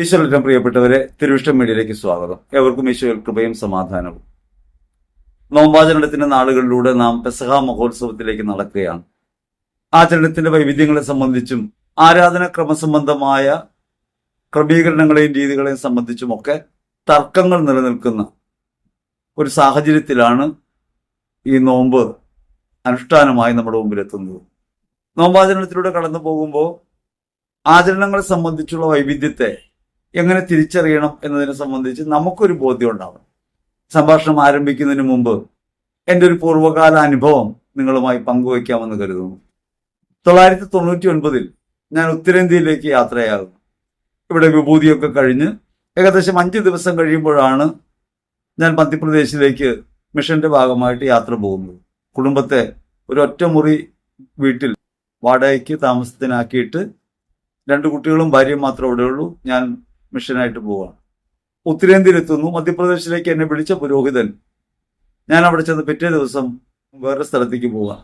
ഈശ്വരൻ പ്രിയപ്പെട്ടവരെ തിരുവിഷ്ടം മീഡിയയിലേക്ക് സ്വാഗതം. ഏവർക്കും ഈശ്വര കൃപയും സമാധാനവും. നോമ്പാചരണത്തിന്റെ നാളുകളിലൂടെ നാം പെസഹ മഹോത്സവത്തിലേക്ക് നടക്കുകയാണ്. ആചരണത്തിന്റെ വൈവിധ്യങ്ങളെ സംബന്ധിച്ചും ആരാധന ക്രമസംബന്ധമായ ക്രമീകരണങ്ങളെയും രീതികളെയും സംബന്ധിച്ചുമൊക്കെ തർക്കങ്ങൾ നിലനിൽക്കുന്ന ഒരു സാഹചര്യത്തിലാണ് ഈ നോമ്പ് അനുഷ്ഠാനമായി നമ്മുടെ മുമ്പിലെത്തുന്നത്. നോമ്പാചരണത്തിലൂടെ കടന്നു പോകുമ്പോൾ ആചരണങ്ങളെ സംബന്ധിച്ചുള്ള വൈവിധ്യത്തെ എങ്ങനെ തിരിച്ചറിയണം എന്നതിനെ സംബന്ധിച്ച് നമുക്കൊരു ബോധ്യം ഉണ്ടാവണം. സംഭാഷണം ആരംഭിക്കുന്നതിന് മുമ്പ് എന്റെ ഒരു പൂർവകാല അനുഭവം നിങ്ങളുമായി പങ്കുവയ്ക്കാമെന്ന് കരുതുന്നു. തൊള്ളായിരത്തി തൊണ്ണൂറ്റി ഒൻപതിൽ ഞാൻ ഉത്തരേന്ത്യയിലേക്ക് യാത്രയാകുന്നു ഇവിടെ വിഭൂതിയൊക്കെ കഴിഞ്ഞ് ഏകദേശം അഞ്ച് ദിവസം കഴിയുമ്പോഴാണ് ഞാൻ മധ്യപ്രദേശിലേക്ക് മിഷന്റെ ഭാഗമായിട്ട് യാത്ര പോകുന്നത്. കുടുംബത്തെ ഒരു ഒറ്റമുറി വീട്ടിൽ വാടകയ്ക്ക് താമസത്തിനാക്കിയിട്ട് രണ്ട് കുട്ടികളും ഭാര്യയും മാത്രമേ ഇവിടെയുള്ളൂ. ഞാൻ മിഷനായിട്ട് പോവാണ്. ഉത്തരേന്ത്യയിലെത്തുന്നു. മധ്യപ്രദേശിലേക്ക് എന്നെ വിളിച്ച പുരോഹിതൻ. ഞാൻ അവിടെ ചെന്ന് പിറ്റേ ദിവസം വേറെ സ്ഥലത്തേക്ക് പോവാ.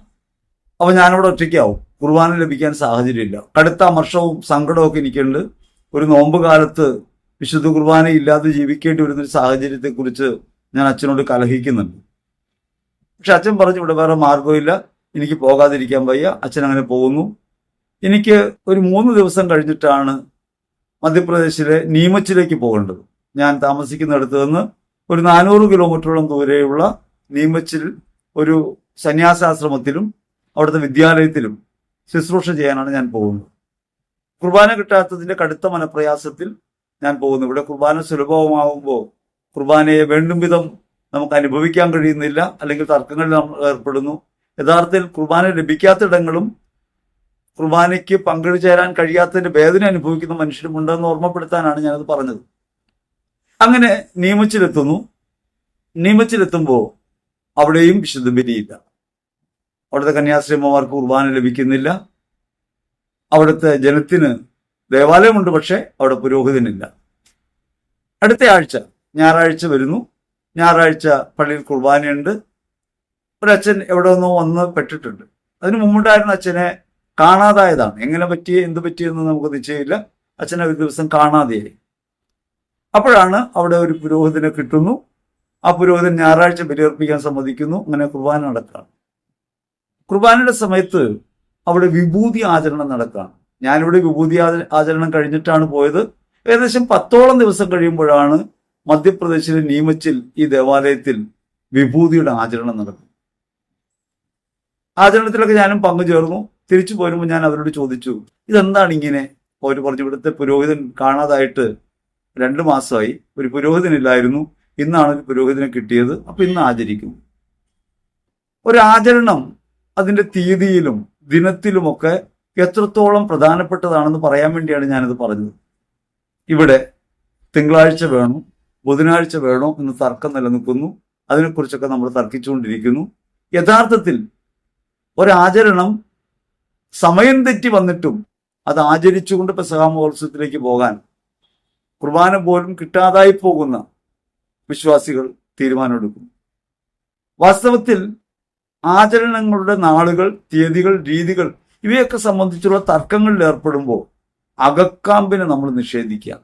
അപ്പൊ ഞാനവിടെ ഒറ്റയ്ക്കാവും. കുർബാന ലഭിക്കാൻ സാഹചര്യമില്ല. കടുത്ത അമർഷവും സങ്കടവും ഒക്കെ എനിക്കുണ്ട്. ഒരു നോമ്പ് കാലത്ത് വിശുദ്ധ കുർബാന ഇല്ലാതെ ജീവിക്കേണ്ടി വരുന്ന ഒരു സാഹചര്യത്തെക്കുറിച്ച് ഞാൻ അച്ഛനോട് കലഹിക്കുന്നുണ്ട്. പക്ഷെ അച്ഛൻ പറഞ്ഞു ഇവിടെ വേറെ മാർഗമില്ല എനിക്ക് പോകാതിരിക്കാൻ വയ്യ. അച്ഛൻ അങ്ങനെ പോകുന്നു. എനിക്ക് ഒരു മൂന്ന് ദിവസം കഴിഞ്ഞിട്ടാണ് മധ്യപ്രദേശിലെ നീമച്ചിലേക്ക് പോകേണ്ടത്. ഞാൻ താമസിക്കുന്നിടത്ത് നിന്ന് ഒരു നാനൂറ് കിലോമീറ്ററോളം ദൂരെയുള്ള നീമച്ചിൽ ഒരു സന്യാസാശ്രമത്തിലും അവിടുത്തെ വിദ്യാലയത്തിലും ശുശ്രൂഷ ചെയ്യാനാണ് ഞാൻ പോകുന്നത്. കുർബാന കിട്ടാത്തതിന്റെ കടുത്ത മനപ്രയാസത്തിൽ ഞാൻ പോകുന്നു. ഇവിടെ കുർബാന സുലഭമാകുമ്പോൾ കുർബാനയെ വേണ്ടും വിധം നമുക്ക് അനുഭവിക്കാൻ കഴിയുന്നില്ല. അല്ലെങ്കിൽ തർക്കങ്ങളിൽ നമ്മൾ ഏർപ്പെടുന്നു. യഥാർത്ഥത്തിൽ കുർബാന ലഭിക്കാത്തിടങ്ങളും കുർബാനയ്ക്ക് പങ്കെടു ചേരാൻ കഴിയാത്തതിന്റെ വേദന അനുഭവിക്കുന്ന മനുഷ്യരുമുണ്ടെന്ന് ഓർമ്മപ്പെടുത്താനാണ് ഞാനത് പറഞ്ഞത്. അങ്ങനെ നിയമച്ചിലെത്തുന്നു. നിയമച്ചിലെത്തുമ്പോൾ അവിടെയും വിശുദ്ധ ബലിയില്ല. അവിടുത്തെ കന്യാസ്ത്രീമാർക്ക് കുർബാന ലഭിക്കുന്നില്ല. അവിടുത്തെ ജനത്തിന് ദേവാലയമുണ്ട് പക്ഷേ അവിടെ പുരോഹിതനില്ല. അടുത്ത ആഴ്ച ഞായറാഴ്ച വരുന്നു. ഞായറാഴ്ച പള്ളിയിൽ കുർബാനയുണ്ട്. ഒരച്ഛൻ എവിടെ നിന്നോ വന്ന് പെട്ടിട്ടുണ്ട്. അതിന് മുമ്പുണ്ടായിരുന്ന അച്ഛനെ കാണാതായതാണ്. എങ്ങനെ പറ്റിയ എന്ത് പറ്റിയെന്ന് നമുക്ക് നിശ്ചയമില്ല. അച്ഛനെ ഒരു ദിവസം കാണാതെയായി. അപ്പോഴാണ് അവിടെ ഒരു പുരോഹിതനെ കിട്ടുന്നു. ആ പുരോഹിതൻ ഞായറാഴ്ച ബലിയർപ്പിക്കാൻ സമ്മതിക്കുന്നു. അങ്ങനെ കുർബാന നടക്കുകയാണ് കുർബാനയുടെ സമയത്ത് അവിടെ വിഭൂതി ആചരണം നടക്കുകയാണ് ഞാനിവിടെ വിഭൂതി ആചരണം കഴിഞ്ഞിട്ടാണ് പോയത്. ഏകദേശം പത്തോളം ദിവസം കഴിയുമ്പോഴാണ് മധ്യപ്രദേശിലെ നീമച്ചിൽ ഈ ദേവാലയത്തിൽ വിഭൂതിയുടെ ആചരണം നടക്കും ആചരണത്തിലൊക്കെ ഞാനും പങ്കുചേർന്നു. തിരിച്ചു പോരുമ്പോൾ ഞാൻ അവരോട് ചോദിച്ചു ഇതെന്താണ് ഇങ്ങനെ? അവർ പറഞ്ഞു ഇവിടുത്തെ പുരോഹിതൻ കാണാതായിട്ട് രണ്ട് മാസമായി ഒരു പുരോഹിതനില്ലായിരുന്നു ഇന്നാണ് ഒരു പുരോഹിതനെ കിട്ടിയത് അപ്പൊ ഇന്ന് ആചരിക്കും ഒരു ആചരണം അതിന്റെ തീയതിയിലും ദിനത്തിലുമൊക്കെ എത്രത്തോളം പ്രധാനപ്പെട്ടതാണെന്ന് പറയാൻ വേണ്ടിയാണ് ഞാനിത് പറഞ്ഞത്. ഇവിടെ തിങ്കളാഴ്ച വേണോ ബുധനാഴ്ച വേണോ എന്ന് തർക്കം നിലനിൽക്കുന്നു. അതിനെക്കുറിച്ചൊക്കെ നമ്മൾ തർക്കിച്ചുകൊണ്ടിരിക്കുന്നു. യഥാർത്ഥത്തിൽ ഒരാചരണം സമയം തെറ്റി വന്നിട്ടും അത് ആചരിച്ചുകൊണ്ട് പെസഹ മഹോത്സവത്തിലേക്ക് പോകാൻ കുർബാന പോലും കിട്ടാതായി പോകുന്ന വിശ്വാസികൾ തീരുമാനമെടുക്കും. വാസ്തവത്തിൽ ആചരണങ്ങളുടെ നാളുകൾ തീയതികൾ രീതികൾ ഇവയൊക്കെ സംബന്ധിച്ചുള്ള തർക്കങ്ങളിൽ ഏർപ്പെടുമ്പോൾ അകക്കാമ്പിനെ നമ്മൾ നിഷേധിക്കുക.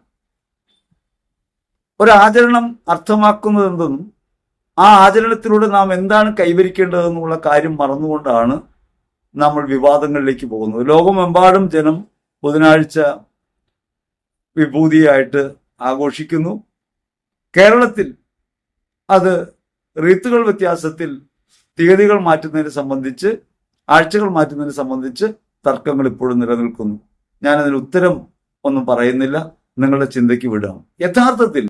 ഒരാചരണം അർത്ഥമാക്കുന്നത് എന്തെന്നും ആ ആചരണത്തിലൂടെ നാം എന്താണ് കൈവരിക്കേണ്ടതെന്നുള്ള കാര്യം മറന്നുകൊണ്ടാണ് നമ്മൾ വിവാദങ്ങളിലേക്ക് പോകുന്നത് ലോകമെമ്പാടും ജനം ബുധനാഴ്ച വിഭൂതിയായിട്ട് ആഘോഷിക്കുന്നു. കേരളത്തിൽ അത് റീത്തുകൾ വ്യത്യാസത്തിൽ തീയതികൾ മാറ്റുന്നതിനെ സംബന്ധിച്ച് ആഴ്ചകൾ മാറ്റുന്നതിനെ സംബന്ധിച്ച് തർക്കങ്ങൾ ഇപ്പോഴും നിലനിൽക്കുന്നു. ഞാനതിന് ഉത്തരം ഒന്നും പറയുന്നില്ല. നിങ്ങളുടെ ചിന്തയ്ക്ക് വിടാം. യഥാർത്ഥത്തിൽ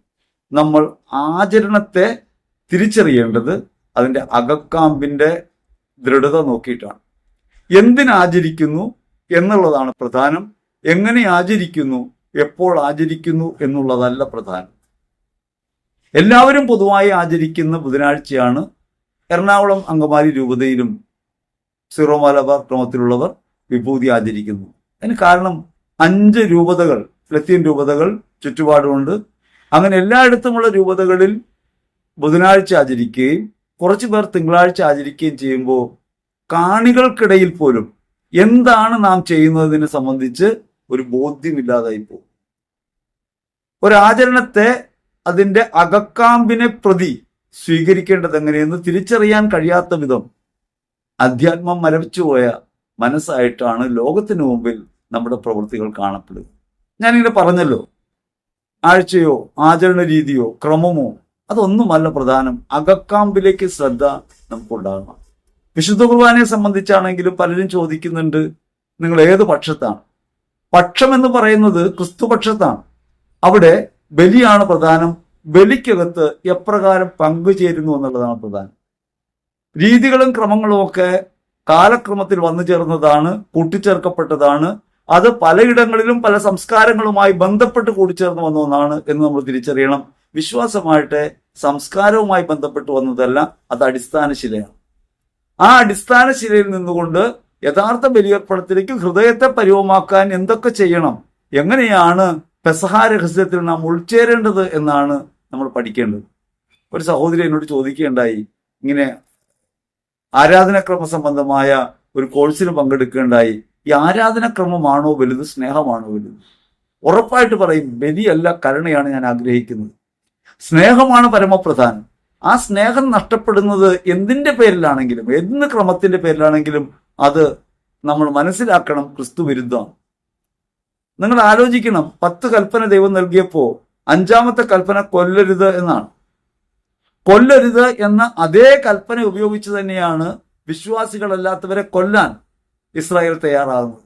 നമ്മൾ ആചരണത്തെ തിരിച്ചറിയേണ്ടത് അതിന്റെ അകക്കാമ്പിന്റെ ദൃഢത നോക്കിയിട്ടാണ്. എന്തിനാചരിക്കുന്നു എന്നുള്ളതാണ് പ്രധാനം. എങ്ങനെ ആചരിക്കുന്നു എപ്പോൾ ആചരിക്കുന്നു എന്നുള്ളതല്ല പ്രധാനം. എല്ലാവരും പൊതുവായി ആചരിക്കുന്ന ബുധനാഴ്ചയാണ് എറണാകുളം അങ്കമാലി രൂപതയിലും സിറോ മലബാർ ക്രമത്തിലുള്ളവർ വിഭൂതി ആചരിക്കുന്നു. അതിന് കാരണം അഞ്ച് രൂപതകൾ ലത്തീൻ രൂപതകൾ ചുറ്റുപാടുമുണ്ട്. അങ്ങനെ എല്ലായിടത്തുമുള്ള രൂപതകളിൽ ബുധനാഴ്ച ആചരിക്കുകയും കുറച്ചു പേർ തിങ്കളാഴ്ച ആചരിക്കുകയും ചെയ്യുമ്പോൾ കാണികൾക്കിടയിൽ പോലും എന്താണ് നാം ചെയ്യുന്നതിനെ സംബന്ധിച്ച് ഒരു ബോധ്യമില്ലാതായി പോകും. ഒരാചരണത്തെ അതിന്റെ അകക്കാമ്പിനെ പ്രതി സ്വീകരിക്കേണ്ടത് എങ്ങനെയെന്ന് തിരിച്ചറിയാൻ കഴിയാത്ത വിധം അധ്യാത്മം മരവിച്ചുപോയ മനസ്സായിട്ടാണ് ലോകത്തിന് മുമ്പിൽ നമ്മുടെ പ്രവൃത്തികൾ കാണപ്പെടുക. ഞാനിങ്ങനെ പറഞ്ഞല്ലോ ആഴ്ചയോ ആചരണ രീതിയോ ക്രമമോ അതൊന്നുമല്ല പ്രധാനം. അകക്കാമ്പിലേക്ക് ശ്രദ്ധ നമുക്കുണ്ടാകണം. വിശുദ്ധ കുർബാനയെ സംബന്ധിച്ചാണെങ്കിലും പലരും ചോദിക്കുന്നുണ്ട് നിങ്ങൾ ഏത് പക്ഷത്താണ്? പക്ഷം എന്ന് പറയുന്നത് ക്രിസ്തുപക്ഷത്താണ് അവിടെ ബലിയാണ് പ്രധാനം. ബലിക്കകത്ത് എപ്രകാരം പങ്കുചേരുന്നു എന്നുള്ളതാണ് പ്രധാനം. രീതികളും ക്രമങ്ങളും ഒക്കെ കാലക്രമത്തിൽ വന്നു ചേർന്നതാണ് കൂട്ടിച്ചേർക്കപ്പെട്ടതാണ്. അത് പലയിടങ്ങളിലും പല സംസ്കാരങ്ങളുമായി ബന്ധപ്പെട്ട് കൂടിച്ചേർന്ന് വന്ന ഒന്നാണ് എന്ന് നമ്മൾ തിരിച്ചറിയണം. വിശ്വാസമായിട്ട് സംസ്കാരവുമായി ബന്ധപ്പെട്ട് വന്നതല്ല അത് അടിസ്ഥാന ശിലയാണ് ആ അടിസ്ഥാന ശിലയിൽ നിന്നുകൊണ്ട് യഥാർത്ഥ ബലിയർപ്പണത്തിലേക്ക് ഹൃദയത്തെ പരിവമാക്കാൻ എന്തൊക്കെ ചെയ്യണം? എങ്ങനെയാണ് പെസഹ രഹസ്യത്തിൽ നാം ഉൾച്ചേരേണ്ടത് എന്നാണ് നമ്മൾ പഠിക്കേണ്ടത്. ഒരു സഹോദരി എന്നോട് ചോദിക്കുകയുണ്ടായി ഇങ്ങനെ ആരാധനാക്രമ സംബന്ധമായ ഒരു കോഴ്സിന് പങ്കെടുക്കുകയുണ്ടായി ഈ ആരാധനാക്രമമാണോ വലുത് സ്നേഹമാണോ വലുത്? ഉറപ്പായിട്ട് പറയും ബലിയല്ല കരുണയാണ് ഞാൻ ആഗ്രഹിക്കുന്നത്. സ്നേഹമാണ് പരമപ്രധാനം. ആ സ്നേഹം നഷ്ടപ്പെടുന്നത് എന്തിന്റെ പേരിലാണെങ്കിലും എന്ത് ക്രമത്തിന്റെ പേരിലാണെങ്കിലും അത് നമ്മൾ മനസ്സിലാക്കണം ക്രിസ്തു വിരുദ്ധമാണ്. നിങ്ങൾ ആലോചിക്കണം പത്ത് കൽപ്പന ദൈവം നൽകിയപ്പോൾ അഞ്ചാമത്തെ കൽപ്പന കൊല്ലരുത് എന്നാണ്. കൊല്ലരുത് എന്ന അതേ കൽപ്പന ഉപയോഗിച്ച് തന്നെയാണ് വിശ്വാസികളല്ലാത്തവരെ കൊല്ലാൻ ഇസ്രായേൽ തയ്യാറാകുന്നത്.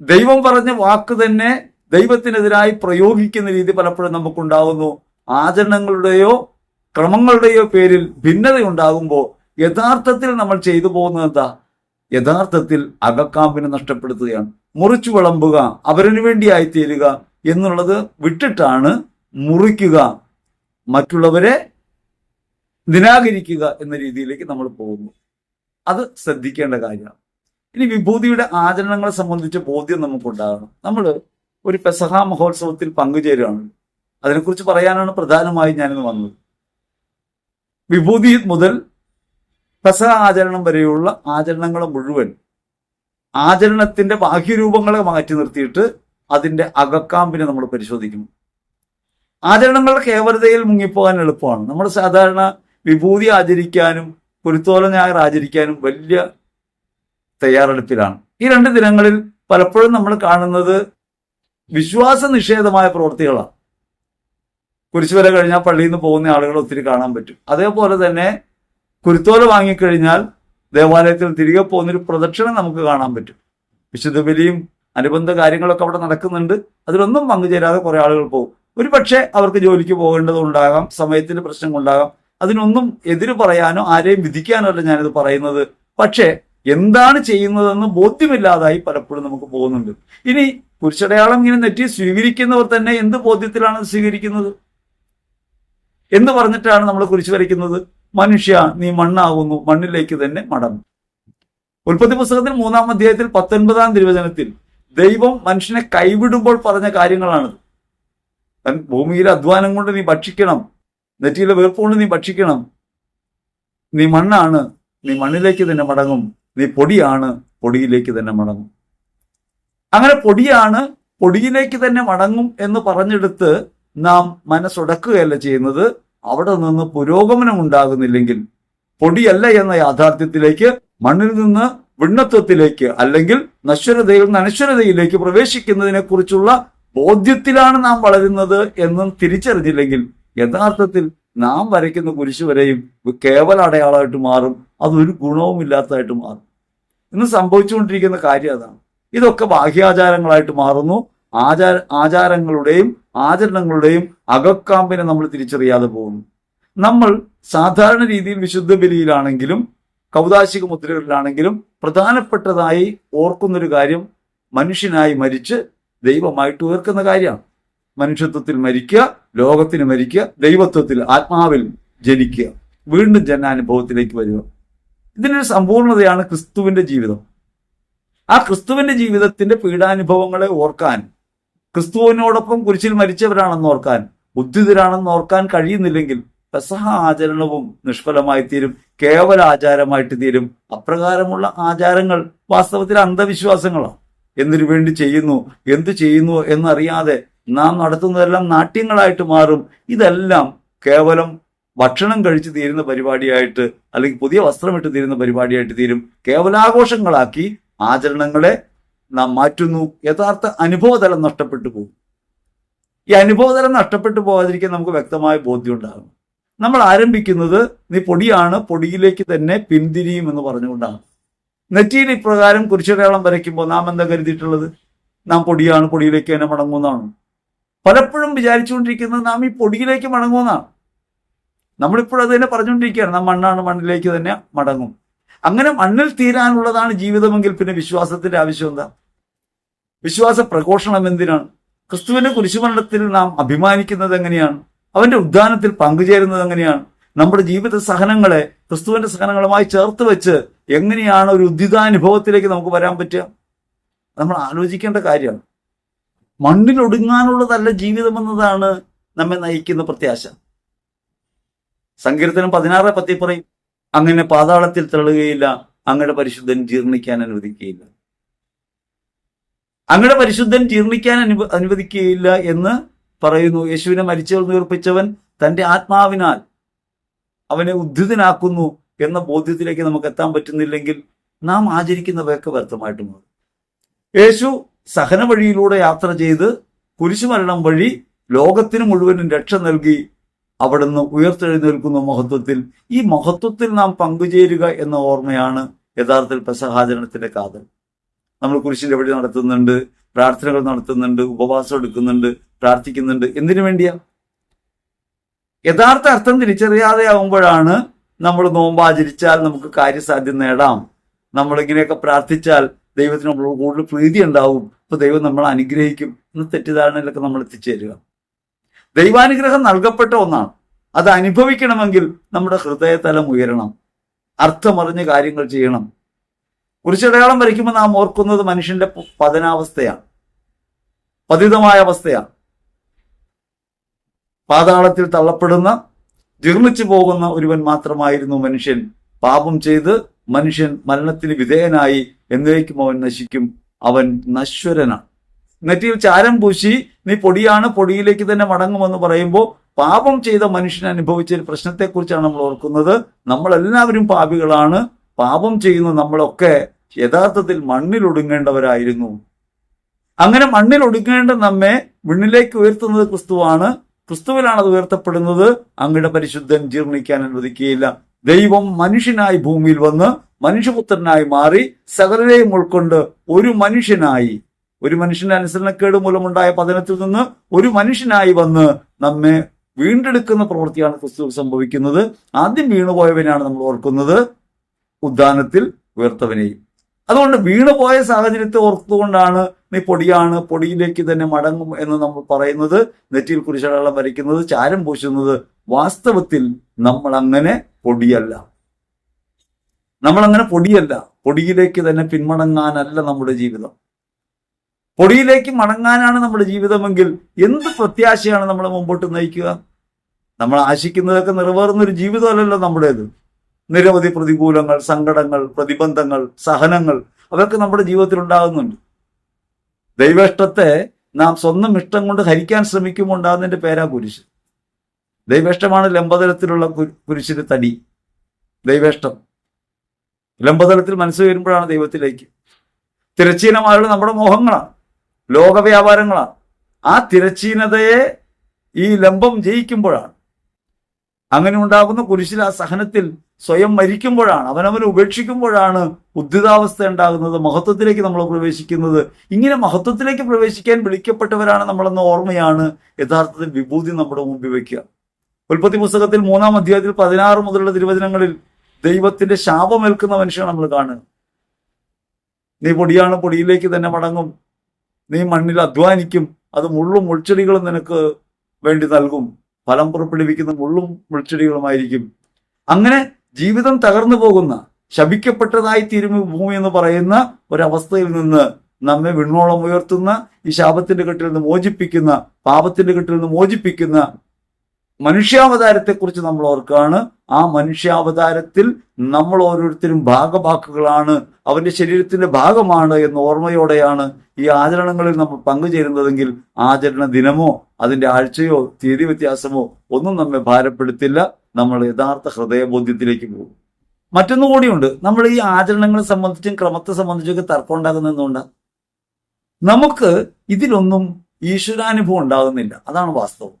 ദൈവം പറഞ്ഞ വാക്ക് തന്നെ ദൈവത്തിനെതിരായി പ്രയോഗിക്കുന്ന രീതി പലപ്പോഴും നമുക്കുണ്ടാകുന്നു ആചരണങ്ങളുടെയോ ക്രമങ്ങളുടെയോ പേരിൽ ഭിന്നത ഉണ്ടാകുമ്പോൾ യഥാർത്ഥത്തിൽ നമ്മൾ ചെയ്തു പോകുന്നത് എന്താ? യഥാർത്ഥത്തിൽ അകക്കാമ്പിനെ നഷ്ടപ്പെടുത്തുകയാണ്. മുറിച്ചു വിളമ്പുക അവരിനു വേണ്ടിയായി തീരുക എന്നുള്ളത് വിട്ടിട്ടാണ് മുറിക്കുക. മറ്റുള്ളവരെ നിരാകരിക്കുക എന്ന രീതിയിലേക്ക് നമ്മൾ പോകുന്നു. അത് ശ്രദ്ധിക്കേണ്ട കാര്യമാണ്. ഇനി വിഭൂതിയുടെ ആചരണങ്ങളെ സംബന്ധിച്ച ബോധ്യം നമുക്കുണ്ടാകണം. നമ്മൾ ഒരു പെസഹ മഹോത്സവത്തിൽ പങ്കുചേരുകയാണ് അതിനെക്കുറിച്ച് പറയാനാണ് പ്രധാനമായും ഞാനിന്ന് വന്നത്. വിഭൂതി മുതൽ പെസഹ ആചരണം വരെയുള്ള ആചരണങ്ങൾ മുഴുവൻ ആചരണത്തിന്റെ ബാഹ്യരൂപങ്ങളെ മാറ്റി നിർത്തിയിട്ട് അതിന്റെ അകക്കാമ്പിനെ നമ്മൾ പരിശോധിക്കും. ആചരണങ്ങളുടെ കേവലതയിൽ മുങ്ങിപ്പോകാൻ എളുപ്പമാണ്. നമ്മൾ സാധാരണ വിഭൂതി ആചരിക്കാനും കുരുത്തോല ഞായർ ആചരിക്കാനും വലിയ തയ്യാറെടുപ്പിലാണ്. ഈ രണ്ട് ദിനങ്ങളിൽ പലപ്പോഴും നമ്മൾ കാണുന്നത് വിശ്വാസ നിഷേധമായ പ്രവൃത്തികളാണ്. കുരിശുവര കഴിഞ്ഞാൽ പള്ളിയിൽ നിന്ന് പോകുന്ന ആളുകൾ ഒത്തിരി കാണാൻ പറ്റും. അതേപോലെ തന്നെ കുരുത്തോല വാങ്ങിക്കഴിഞ്ഞാൽ ദേവാലയത്തിൽ തിരികെ പോകുന്നൊരു പ്രദക്ഷിണം നമുക്ക് കാണാൻ പറ്റും. വിശുദ്ധ ബലിയും അനുബന്ധ കാര്യങ്ങളൊക്കെ അവിടെ നടക്കുന്നുണ്ട്. അതിലൊന്നും പങ്കുചേരാതെ കുറെ ആളുകൾ പോകും. ഒരു പക്ഷേ അവർക്ക് ജോലിക്ക് പോകേണ്ടതുണ്ടാകാം സമയത്തിന്റെ പ്രശ്നം ഉണ്ടാകാം അതിനൊന്നും എതിര് പറയാനോ ആരെയും വിധിക്കാനോ അല്ല ഞാനിത് പറയുന്നത്. പക്ഷേ എന്താണ് ചെയ്യുന്നതെന്ന് ബോധ്യമില്ലാതായി പലപ്പോഴും നമുക്ക് പോകുന്നുണ്ട്. ഇനി കുരിശടയാളം ഇങ്ങനെ നെറ്റി സ്വീകരിക്കുന്നവർ തന്നെ എന്ത് ബോധ്യത്തിലാണ് സ്വീകരിക്കുന്നത്? എന്ന് പറഞ്ഞിട്ടാണ് നമ്മൾ കുറിച്ച് വരയ്ക്കുന്നത്. മനുഷ്യ നീ മണ്ണാകുന്നു മണ്ണിലേക്ക് തന്നെ മടങ്ങും. ഉൽപ്പത്തി പുസ്തകത്തിൽ മൂന്നാം അധ്യായത്തിൽ പത്തൊൻപതാം തിരുവചനത്തിൽ ദൈവം മനുഷ്യനെ കൈവിടുമ്പോൾ പറഞ്ഞ കാര്യങ്ങളാണിത്. തൻ ഭൂമിയിലെ അധ്വാനം കൊണ്ട് നീ ഭക്ഷിക്കണം. നെറ്റിയിലെ വീർപ്പ് കൊണ്ട് നീ ഭക്ഷിക്കണം. നീ മണ്ണാണ്. നീ മണ്ണിലേക്ക് തന്നെ മടങ്ങും. നീ പൊടിയാണ്. പൊടിയിലേക്ക് തന്നെ മടങ്ങും. അങ്ങനെ പൊടിയാണ് പൊടിയിലേക്ക് തന്നെ മടങ്ങും എന്ന് പറഞ്ഞെടുത്ത് നാം മനസ്സുടക്കുകയല്ല ചെയ്യുന്നത്. അവിടെ നിന്ന് പുരോഗമനം ഉണ്ടാകുന്നില്ലെങ്കിൽ പൊടിയല്ല എന്ന യാഥാർത്ഥ്യത്തിലേക്ക് മണ്ണിൽ നിന്ന് വിണ്ണത്വത്തിലേക്ക് അല്ലെങ്കിൽ നശ്വരതയിൽ നിന്ന് അനശ്വരതയിലേക്ക് പ്രവേശിക്കുന്നതിനെ കുറിച്ചുള്ള ബോധ്യത്തിലാണ് നാം വളരുന്നത് എന്നും തിരിച്ചറിഞ്ഞില്ലെങ്കിൽ യഥാർത്ഥത്തിൽ നാം വരയ്ക്കുന്ന കുരിശു വരെയും കേവല അടയാളമായിട്ട് മാറും. അതൊരു ഗുണവും ഇല്ലാത്തതായിട്ട് മാറും. ഇന്ന് സംഭവിച്ചുകൊണ്ടിരിക്കുന്ന കാര്യം അതാണ്. ഇതൊക്കെ ബാഹ്യാചാരങ്ങളായിട്ട് മാറുന്നു. ആചാര ആചാരങ്ങളുടെയും ആചരണങ്ങളുടെയും അകക്കാമ്പിനെ നമ്മൾ തിരിച്ചറിയാതെ പോകുന്നു. നമ്മൾ സാധാരണ രീതിയിൽ വിശുദ്ധ ബലിയിലാണെങ്കിലും കൗതാശിക മുദ്രകളിലാണെങ്കിലും പ്രധാനപ്പെട്ടതായി ഓർക്കുന്നൊരു കാര്യം മനുഷ്യനായി മരിച്ച് ദൈവമായിട്ട് ഉയർക്കുന്ന കാര്യമാണ്. മനുഷ്യത്വത്തിൽ മരിക്കുക ലോകത്തിന് മരിക്കുക ദൈവത്വത്തിൽ ആത്മാവിൽ ജനിക്കുക വീണ്ടും ജനാനുഭവത്തിലേക്ക് വരിക. ഇതിനൊരു സമ്പൂർണതയാണ് ക്രിസ്തുവിന്റെ ജീവിതം. ആ ക്രിസ്തുവിന്റെ ജീവിതത്തിന്റെ പീഡാനുഭവങ്ങളെ ഓർക്കാൻ ക്രിസ്തുവിനോടൊപ്പം കുരിശിൽ മരിച്ചവരാണെന്ന് ഓർക്കാൻ ഉദ്ധിതരാണെന്ന് ഓർക്കാൻ കഴിയുന്നില്ലെങ്കിൽ പെസഹ ആചരണവും നിഷ്ഫലമായി തീരും കേവല ആചാരമായിട്ട് തീരും. അപ്രകാരമുള്ള ആചാരങ്ങൾ വാസ്തവത്തിൽ അന്ധവിശ്വാസങ്ങളാണ് എന്തിനു വേണ്ടി ചെയ്യുന്നു എന്ത് ചെയ്യുന്നു എന്നറിയാതെ നാം നടത്തുന്നതെല്ലാം നാട്യങ്ങളായിട്ട് മാറും. ഇതെല്ലാം കേവലം ഭക്ഷണം കഴിച്ച് തീരുന്ന പരിപാടിയായിട്ട് അല്ലെങ്കിൽ പുതിയ വസ്ത്രമിട്ട് തീരുന്ന പരിപാടിയായിട്ട് തീരും. കേവലാഘോഷങ്ങളാക്കി ആചരണങ്ങളെ നാം മാറ്റുന്നു. യഥാർത്ഥ അനുഭവതലം നഷ്ടപ്പെട്ടു പോകും. ഈ അനുഭവതലം നഷ്ടപ്പെട്ടു പോകാതിരിക്കാൻ നമുക്ക് വ്യക്തമായ ബോധ്യം ഉണ്ടാകും നമ്മൾ ആരംഭിക്കുന്നത് നീ പൊടിയാണ് പൊടിയിലേക്ക് തന്നെ പിന്തിരിയും എന്ന് പറഞ്ഞുകൊണ്ടാണ്. നെറ്റിയിൽ ഇപ്രകാരം കുരിശടയാളം വരയ്ക്കുമ്പോൾ നാം എന്താ കരുതിയിട്ടുള്ളത്? നാം പൊടിയാണ് പൊടിയിലേക്ക് തന്നെ മടങ്ങുന്നതാണ് പലപ്പോഴും വിചാരിച്ചുകൊണ്ടിരിക്കുന്നത് നാം ഈ പൊടിയിലേക്ക് മടങ്ങുമെന്നാണ്. നമ്മളിപ്പോഴും അത് തന്നെ പറഞ്ഞുകൊണ്ടിരിക്കുകയാണ്. നാം മണ്ണാണ് മണ്ണിലേക്ക് തന്നെ മടങ്ങും. അങ്ങനെ മണ്ണിൽ തീരാനുള്ളതാണ് ജീവിതമെങ്കിൽ പിന്നെ വിശ്വാസത്തിന്റെ ആവശ്യം എന്താ? വിശ്വാസ പ്രഘോഷണം എന്തിനാണ്? ക്രിസ്തുവിന്റെ കുരിശുമരണത്തിൽ നാം അഭിമാനിക്കുന്നത് എങ്ങനെയാണ്? അവന്റെ ഉദ്ധാനത്തിൽ പങ്കുചേരുന്നത് എങ്ങനെയാണ്? നമ്മുടെ ജീവിത സഹനങ്ങളെ ക്രിസ്തുവിന്റെ സഹനങ്ങളുമായി ചേർത്ത് വെച്ച് എങ്ങനെയാണ് ഒരു ഉദ്ധിതാനുഭവത്തിലേക്ക് നമുക്ക് വരാൻ പറ്റുക? നമ്മൾ ആലോചിക്കേണ്ട കാര്യമാണ്. മണ്ണിലൊടുങ്ങാനുള്ളതല്ല ജീവിതം എന്നതാണ് നമ്മെ നയിക്കുന്ന പ്രത്യാശ. സങ്കീർത്തനം പതിനാറ് പത്തി പറയും അങ്ങനെ പാതാളത്തിൽ തള്ളുകയില്ല അങ്ങയുടെ പരിശുദ്ധൻ ജീർണിക്കാൻ അനുവദിക്കുകയില്ല. അങ്ങയുടെ പരിശുദ്ധൻ ജീർണിക്കാൻ അനുവ അനുവദിക്കുകയില്ല എന്ന് പറയുന്നു. യേശുവിനെ മരിച്ചവർ ഉയർപ്പിച്ചവൻ തന്റെ ആത്മാവിനാൽ അവനെ ഉദ്ധിതനാക്കുന്നു എന്ന ബോധ്യത്തിലേക്ക് നമുക്ക് എത്താൻ പറ്റുന്നില്ലെങ്കിൽ നാം ആചരിക്കുന്നവയൊക്കെ വ്യർത്ഥമായിട്ട് മാറും. യേശു സഹന വഴിയിലൂടെ യാത്ര ചെയ്ത് കുരിശുമരണം വഴി ലോകത്തിന് മുഴുവനും രക്ഷ നൽകി അവിടുന്ന് ഉയർത്തെഴുന്നേൽക്കുന്ന മഹത്വത്തിൽ ഈ മഹത്വത്തിൽ നാം പങ്കുചേരുക എന്ന ഓർമ്മയാണ് യഥാർത്ഥത്തിൽ പെസഹാചരണത്തിന്റെ കാതൽ. നമ്മൾ കുരിശിന്റെ എവിടെ നടത്തുന്നുണ്ട് പ്രാർത്ഥനകൾ നടത്തുന്നുണ്ട് ഉപവാസം എടുക്കുന്നുണ്ട് പ്രാർത്ഥിക്കുന്നുണ്ട്. എന്തിനു വേണ്ടിയാ? യഥാർത്ഥ അർത്ഥം തിരിച്ചറിയാതെ ആവുമ്പോഴാണ് നമ്മൾ നോമ്പാചരിച്ചാൽ നമുക്ക് കാര്യസാധ്യം നേടാം. നമ്മൾ ഇങ്ങനെയൊക്കെ പ്രാർത്ഥിച്ചാൽ ദൈവത്തിന് നമ്മളോട് കൂടുതൽ പ്രീതി ഉണ്ടാവും അപ്പൊ ദൈവം നമ്മളെ അനുഗ്രഹിക്കും. എന്ന തെറ്റിദ്ധാരണയിലൊക്കെ നമ്മൾ എത്തിച്ചേരുക. ദൈവാനുഗ്രഹം നൽകപ്പെട്ട ഒന്നാണ്. അത് അനുഭവിക്കണമെങ്കിൽ നമ്മുടെ ഹൃദയതലം ഉയരണം. അർത്ഥമറിഞ്ഞ് കാര്യങ്ങൾ ചെയ്യണം. കുറിച്ചടയാളം വരയ്ക്കുമ്പോൾ നാം ഓർക്കുന്നത് മനുഷ്യന്റെ പതനാവസ്ഥയാണ്. പതിതമായ അവസ്ഥയാണ്. പാതാളത്തിൽ തള്ളപ്പെടുന്ന ജീർണിച്ചു പോകുന്ന ഒരുവൻ മാത്രമായിരുന്നു മനുഷ്യൻ. പാപം ചെയ്ത് മനുഷ്യൻ മരണത്തിന് വിധേയനായി. എന്നേക്കും അവൻ നശിക്കും. അവൻ നശ്വരനാണ്. നെറ്റിയിൽ ചാരം പൂശി നീ പൊടിയാണ് പൊടിയിലേക്ക് തന്നെ മടങ്ങുമെന്ന് പറയുമ്പോൾ പാപം ചെയ്ത മനുഷ്യൻ അനുഭവിച്ച ഒരു പ്രശ്നത്തെക്കുറിച്ചാണ് നമ്മൾ ഓർക്കുന്നത്. നമ്മളെല്ലാവരും പാപികളാണ്. പാപം ചെയ്യുന്ന നമ്മളൊക്കെ യഥാർത്ഥത്തിൽ മണ്ണിൽ ഒടുങ്ങേണ്ടവരായിരുന്നു അങ്ങനെ മണ്ണിൽ ഒടുങ്ങേണ്ട നമ്മെ വിണ്ണിലേക്ക് ഉയർത്തുന്നത് ക്രിസ്തുവാണ്. ക്രിസ്തുവിലാണ് അത് ഉയർത്തപ്പെടുന്നത്. അങ്ങയുടെ പരിശുദ്ധൻ ജീർണിക്കാൻ അനുവദിക്കുകയില്ല. ദൈവം മനുഷ്യനായി ഭൂമിയിൽ വന്ന് മനുഷ്യപുത്രനായി മാറി സകലരെയും ഉൾക്കൊണ്ട് ഒരു മനുഷ്യനായി ഒരു മനുഷ്യന്റെ അനുസരണക്കേട് മൂലമുണ്ടായ പതനത്തിൽ നിന്ന് ഒരു മനുഷ്യനായി വന്ന് നമ്മെ വീണ്ടെടുക്കുന്ന പ്രവൃത്തിയാണ് ക്രിസ്തു സംഭവിക്കുന്നത്. ആദ്യം വീണുപോയവനാണ് നമ്മൾ ഓർക്കുന്നത്. ഉദ്ധാനത്തിൽ ഉയർത്തവനെയും. അതുകൊണ്ട് വീണുപോയ സാഹചര്യത്തെ ഓർത്തുകൊണ്ടാണ് നീ പൊടിയാണ് പൊടിയിലേക്ക് തന്നെ മടങ്ങും എന്ന് നമ്മൾ പറയുന്നത്. നെറ്റിയിൽ കുരിശടയാളം വരയ്ക്കുന്നത് ചാരം പൂശുന്നത് വാസ്തവത്തിൽ നമ്മൾ അങ്ങനെ പൊടിയല്ല. നമ്മൾ അങ്ങനെ പൊടിയല്ല. പൊടിയിലേക്ക് തന്നെ പിന്മടങ്ങാനല്ല നമ്മുടെ ജീവിതം. പൊടിയിലേക്ക് മടങ്ങാനാണ് നമ്മുടെ ജീവിതമെങ്കിൽ എന്ത് പ്രത്യാശയാണ് നമ്മളെ മുമ്പോട്ട് നയിക്കുക? നമ്മൾ ആശിക്കുന്നതൊക്കെ നിറവേറുന്ന ഒരു ജീവിതമല്ലല്ലോ നമ്മുടേത്. നിരവധി പ്രതികൂലങ്ങൾ സങ്കടങ്ങൾ പ്രതിബന്ധങ്ങൾ സഹനങ്ങൾ അതൊക്കെ നമ്മുടെ ജീവിതത്തിൽ ഉണ്ടാകുന്നുണ്ട്. ദൈവേഷ്ടത്തെ നാം സ്വന്തം ഇഷ്ടം കൊണ്ട് ഹരിക്കാൻ ശ്രമിക്കുമ്പോൾ ഉണ്ടാകുന്നതിന്റെ പേരാ കുരിശ്. ദൈവേഷ്ടമാണ് ലംബതലത്തിലുള്ള കുരിശിന്റെ തടി. ദൈവേഷ്ടം. ലംബതലത്തിൽ മനസ്സ് വരുമ്പോഴാണ് ദൈവത്തിലേക്ക്. തിരച്ചീനമായുള്ള നമ്മുടെ മോഹങ്ങളാണ്. ലോകവ്യാപാരങ്ങളാണ്. ആ തിരച്ചീനതയെ ഈ ലംബം ജയിക്കുമ്പോഴാണ്. അങ്ങനെ ഉണ്ടാകുന്ന കുരിശിൽ ആ സഹനത്തിൽ സ്വയം മരിക്കുമ്പോഴാണ് അവനവനെ ഉപേക്ഷിക്കുമ്പോഴാണ് ഉദ്ധിതാവസ്ഥ ഉണ്ടാകുന്നത് മഹത്വത്തിലേക്ക് നമ്മൾ പ്രവേശിക്കുന്നത്. ഇങ്ങനെ മഹത്വത്തിലേക്ക് പ്രവേശിക്കാൻ വിളിക്കപ്പെട്ടവരാണ് നമ്മളെന്ന ഓർമ്മയാണ് യഥാർത്ഥത്തിൽ വിഭൂതി നമ്മുടെ മുമ്പിൽ വയ്ക്കുക. ഉൽപ്പത്തി പുസ്തകത്തിൽ മൂന്നാം അധ്യായത്തിൽ പതിനാറ് മുതലുള്ള തിരുവചനങ്ങളിൽ ദൈവത്തിന്റെ ശാപമേൽക്കുന്ന മനുഷ്യനെ നമ്മൾ കാണുക. നീ പൊടിയാണ് പൊടിയിലേക്ക് തന്നെ മടങ്ങും. നീ മണ്ണിൽ അധ്വാനിക്കും അത് മുള്ളും മുൾച്ചെടികളും നിനക്ക് വേണ്ടി നൽകും. ഫലം പുറപ്പെടുവിക്കുന്ന മുള്ളും മുൾച്ചെടികളുമായിരിക്കും. അങ്ങനെ ജീവിതം തകർന്നു പോകുന്ന ശപിക്കപ്പെട്ടതായി തീരും ഭൂമി എന്ന് പറയുന്ന ഒരവസ്ഥയിൽ നിന്ന് നമ്മെ വിണ്ണോളം ഉയർത്തുന്ന ഈ ശാപത്തിന്റെ കെട്ടിൽ നിന്ന് മോചിപ്പിക്കുന്ന പാപത്തിന്റെ കെട്ടിൽ നിന്ന് മോചിപ്പിക്കുന്ന മനുഷ്യാവതാരത്തെക്കുറിച്ച് നമ്മൾ ഓർക്കുകയാണ്. ആ മനുഷ്യാവതാരത്തിൽ നമ്മൾ ഓരോരുത്തരും ഭാഗഭാക്കുകളാണ് അവന്റെ ശരീരത്തിന്റെ ഭാഗമാണ് എന്ന ഓർമ്മയോടെയാണ് ഈ ആചരണങ്ങളിൽ നമ്മൾ പങ്കുചേരുന്നതെങ്കിൽ ആചരണ ദിനമോ അതിന്റെ ആഴ്ചയോ തീയതി വ്യത്യാസമോ ഒന്നും നമ്മെ ഭാരപ്പെടുത്തില്ല. നമ്മൾ യഥാർത്ഥ ഹൃദയബോധ്യത്തിലേക്ക് പോകും. മറ്റൊന്നു കൂടിയുണ്ട്. നമ്മൾ ഈ ആചരണങ്ങളെ സംബന്ധിച്ചും ക്രമത്തെ സംബന്ധിച്ചൊക്കെ തർക്കം ഉണ്ടാകുന്നതുകൊണ്ട് നമുക്ക് ഇതിലൊന്നും ഈശ്വരാനുഭവം ഉണ്ടാകുന്നില്ല. അതാണ് വാസ്തവം.